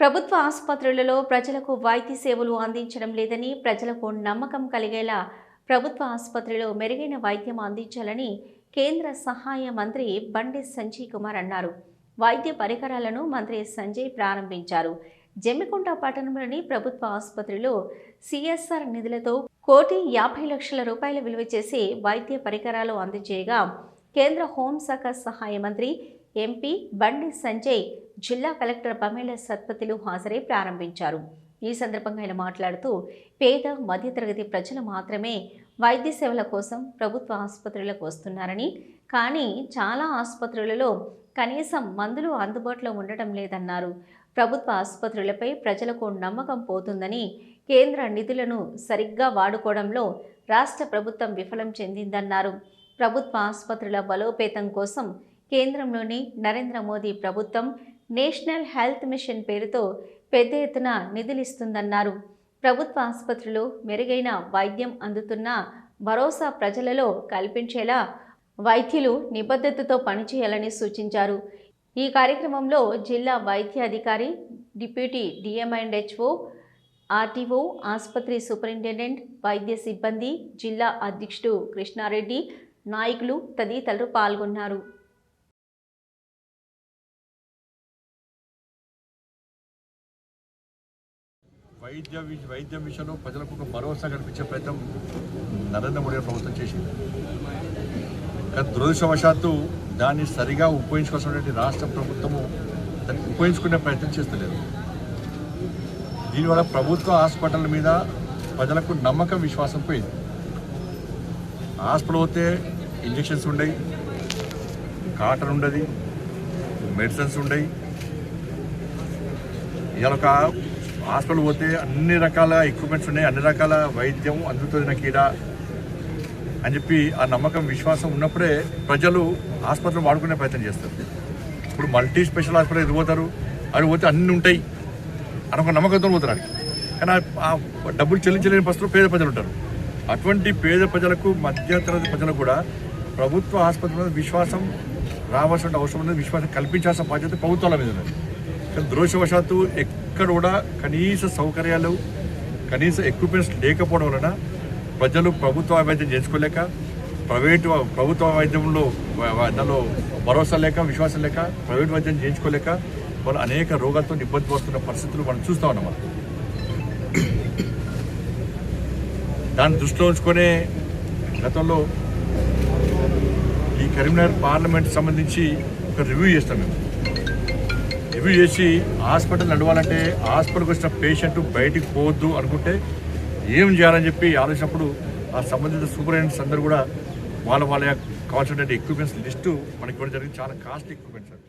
ప్రభుత్వ ఆసుపత్రులలో ప్రజలకు వైద్య సేవలు అందించడం లేదని ప్రజలకు నమ్మకం కలిగేలా ప్రభుత్వ ఆసుపత్రిలో మెరుగైన వైద్యం అందించాలని కేంద్ర సహాయ మంత్రి బండి సంజయ్ కుమార్ అన్నారు. వైద్య పరికరాలను మంత్రి సంజయ్ ప్రారంభించారు. జమ్మికుంట పట్టణంలోని ప్రభుత్వ ఆసుపత్రిలో సిఎస్ఆర్ నిధులతో కోటి యాభై లక్షల రూపాయల విలువ చేసే వైద్య పరికరాలు అందజేయగా కేంద్ర హోంశాఖ సహాయ మంత్రి ఎంపీ బండి సంజయ్ జిల్లా కలెక్టర్ పమేల సత్పతిలు హాజరై ప్రారంభించారు. ఈ సందర్భంగా ఆయన మాట్లాడుతూ పేద మధ్యతరగతి ప్రజలు మాత్రమే వైద్య సేవల కోసం ప్రభుత్వ ఆసుపత్రులకు వస్తున్నారని కానీ చాలా ఆసుపత్రులలో కనీసం మందులు అందుబాటులో ఉండటం లేదన్నారు. ప్రభుత్వ ఆసుపత్రులపై ప్రజలకు నమ్మకం పోతుందని కేంద్ర నిధులను సరిగ్గా వాడుకోవడంలో రాష్ట్ర ప్రభుత్వం విఫలం చెందిందన్నారు. ప్రభుత్వ ఆసుపత్రుల బలోపేతం కోసం కేంద్రంలోని నరేంద్ర మోదీ ప్రభుత్వం నేషనల్ హెల్త్ మిషన్ పేరుతో పెద్ద ఎత్తున నిధులిస్తుందన్నారు. ప్రభుత్వ ఆసుపత్రులు మెరుగైన వైద్యం అందుతున్న భరోసా ప్రజలలో కల్పించేలా వైద్యులు నిబద్ధతతో పనిచేయాలని సూచించారు. ఈ కార్యక్రమంలో జిల్లా వైద్యాధికారి deputy DM and HO RTO ఆసుపత్రి సూపరింటెండెంట్ వైద్య సిబ్బంది జిల్లా అధ్యక్షుడు కృష్ణారెడ్డి నాయకులు తదితరులు పాల్గొన్నారు. వైద్య వైద్య వైద్యం విషయంలో ప్రజలకు ఒక భరోసా కల్పించే ప్రయత్నం నరేంద్ర మోడీ ప్రభుత్వం చేసింది. కానీ దురదృష్టవశాత్తు దాన్ని సరిగా ఉపయోగించుకోవాల్సినటువంటి రాష్ట్ర ప్రభుత్వము దాన్ని ఉపయోగించుకునే ప్రయత్నం చేస్తలేదు. దీనివల్ల ప్రభుత్వ హాస్పిటల్ మీద ప్రజలకు నమ్మకం విశ్వాసం పోయింది. హాస్పిటల్ పోతే ఇంజెక్షన్స్ ఉండయి కాటన్ ఉండదు మెడిసిన్స్ ఉండయి. ఇవాళ ఒక హాస్పిటల్ పోతే అన్ని రకాల ఎక్విప్మెంట్స్ ఉన్నాయి అన్ని రకాల వైద్యం అందుతుంది నాకు ఈడ అని చెప్పి ఆ నమ్మకం విశ్వాసం ఉన్నప్పుడే ప్రజలు ఆసుపత్రులు వాడుకునే ప్రయత్నం చేస్తారు. ఇప్పుడు మల్టీ స్పెషల్ హాస్పిటల్ ఎదురు పోతారు? అవి పోతే అన్ని ఉంటాయి అని ఒక నమ్మకంతో పోతారు కానీ ఆ- డబ్బులు చెల్లించలేని పరిస్థితులు పేద ప్రజలు ఉంటారు. అటువంటి పేద ప్రజలకు మధ్యతరగతి ప్రజలకు కూడా ప్రభుత్వ ఆసుపత్రి మీద విశ్వాసం రావాల్సిన అవసరం ఉన్నది విశ్వాసం కల్పించాల్సిన బాధ్యత ప్రభుత్వాల మీద ఉన్నది. కానీ దురదృష్టవశాత్తు ఎక్కడ కూడా కనీస సౌకర్యాలు కనీస ఎక్విప్మెంట్స్ లేకపోవడం వలన ప్రజలు ప్రభుత్వ వైద్యం చేసుకోలేక ప్రైవేట్ ప్రభుత్వ వైద్యంలో దానిలో భరోసా లేక విశ్వాసం లేక ప్రైవేట్ వైద్యం చేయించుకోలేక వాళ్ళు అనేక రోగాలతో ఇబ్బంది పడుతున్న పరిస్థితులు మనం చూస్తూ ఉన్నాం దాన్ని దృష్టిలో ఉంచుకునే గతంలో ఈ కరీంనగర్ పార్లమెంట్ సంబంధించి ఒక రివ్యూ చేస్తాం మేము. రివ్యూ చేసి హాస్పిటల్ నడవాలంటే హాస్పిటల్కి వచ్చిన పేషెంట్ బయటికి పోవద్దు అనుకుంటే ఏం చేయాలని చెప్పి ఆలోచించినప్పుడు ఆ సంబంధిత సూపరింటెండెంట్స్ అందరూ కూడా వాళ్ళ వాళ్ళ కావాల్సినటువంటి ఎక్విప్మెంట్స్ లిస్టు మనకి ఇవ్వడం జరిగింది. చాలా కాస్ట్ ఎక్విప్మెంట్స్ అండి